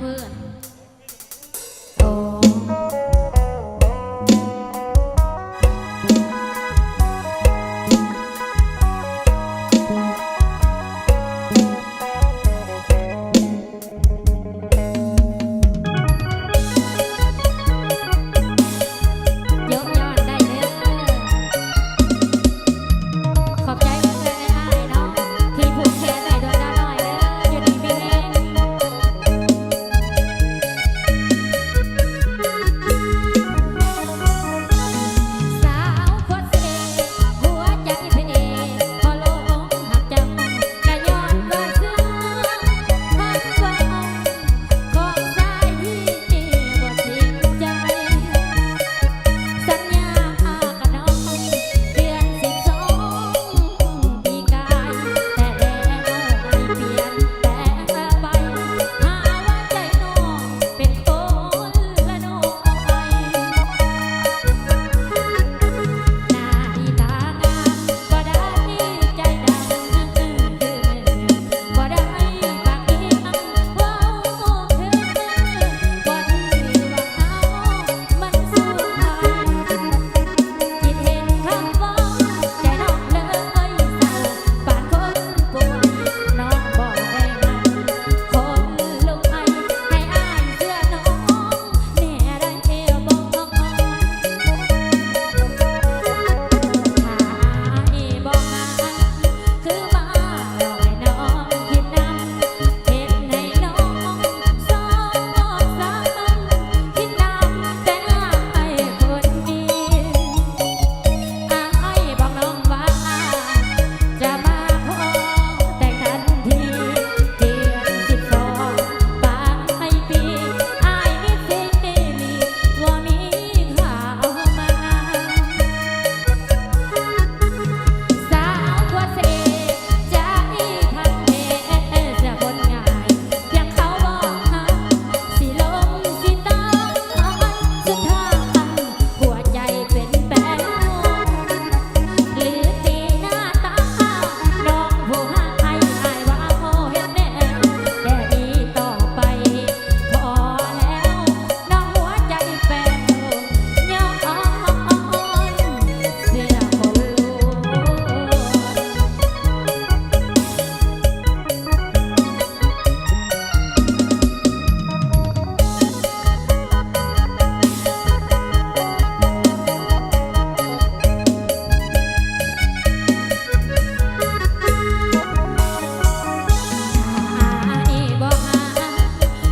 เพื่อน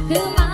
그만.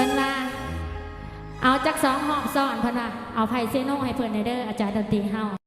พิ่นว่า เอาจักสองหอบซ่อนเพิ่นว่า เอาไผ่เซโน่ให้เพิ่นในเด้ออาจารย์ดนตรีเฮา